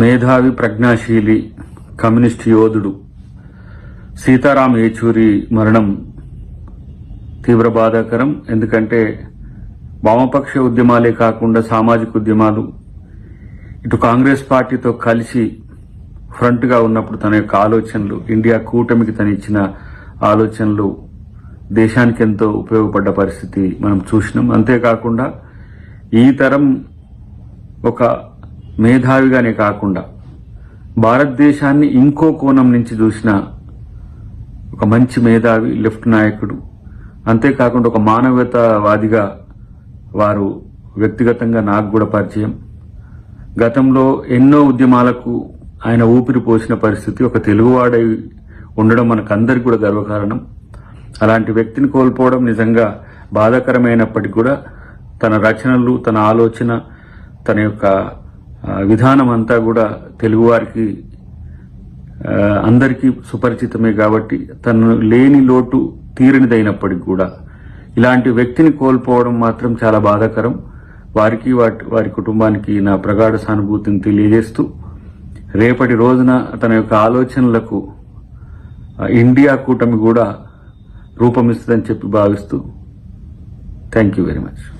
మేధావి ప్రజ్ఞాశీలి కమ్యూనిస్ట్ యోధుడు. సీతారాం ఏచూరి మరణం తీవ్ర బాధాకరం. ఎందుకంటే వామపక్ష ఉద్యమాలే కాకుండా సామాజిక ఉద్యమాలు ఇటు కాంగ్రెస్ పార్టీతో కలిసి ఫ్రంట్గా ఉన్నప్పుడు తన యొక్క ఆలోచనలు ఇండియా కూటమికి తను ఇచ్చిన ఆలోచనలు దేశానికి ఎంతో ఉపయోగపడ్డ పరిస్థితి మనం చూసినాం. అంతేకాకుండా ఈ తరం ఒక మేధావిగానే కాకుండా భారతదేశాన్ని ఇంకో కోణం నుంచి చూసిన ఒక మంచి మేధావి లెఫ్ట్ నాయకుడు అంతేకాకుండా ఒక మానవతావాదిగా వారు వ్యక్తిగతంగా నాకు కూడా పరిచయం. గతంలో ఎన్నో ఉద్యమాలకు ఆయన ఊపిరి పోసిన పరిస్థితి ఒక తెలుగువాడై ఉండడం మనకందరికి కూడా గర్వకారణం. అలాంటి వ్యక్తిని కోల్పోవడం నిజంగా బాధాకరమైనప్పటికీ కూడా తన రచనలు తన ఆలోచన తన యొక్క విధానం అంతా కూడా తెలుగువారికి అందరికీ సుపరిచితమే కాబట్టి తను లేని లోటు తీరనిదైనప్పటికీ కూడా ఇలాంటి వ్యక్తిని కోల్పోవడం మాత్రం చాలా బాధాకరం. వారికి వాటి వారి కుటుంబానికి నా ప్రగాఢ సానుభూతిని తెలియజేస్తూ రేపటి రోజున తన యొక్క ఆలోచనలకు ఇండియా కూటమి కూడా రూపమిస్తుందని చెప్పి భావిస్తూ థ్యాంక్ యూ వెరీ మచ్.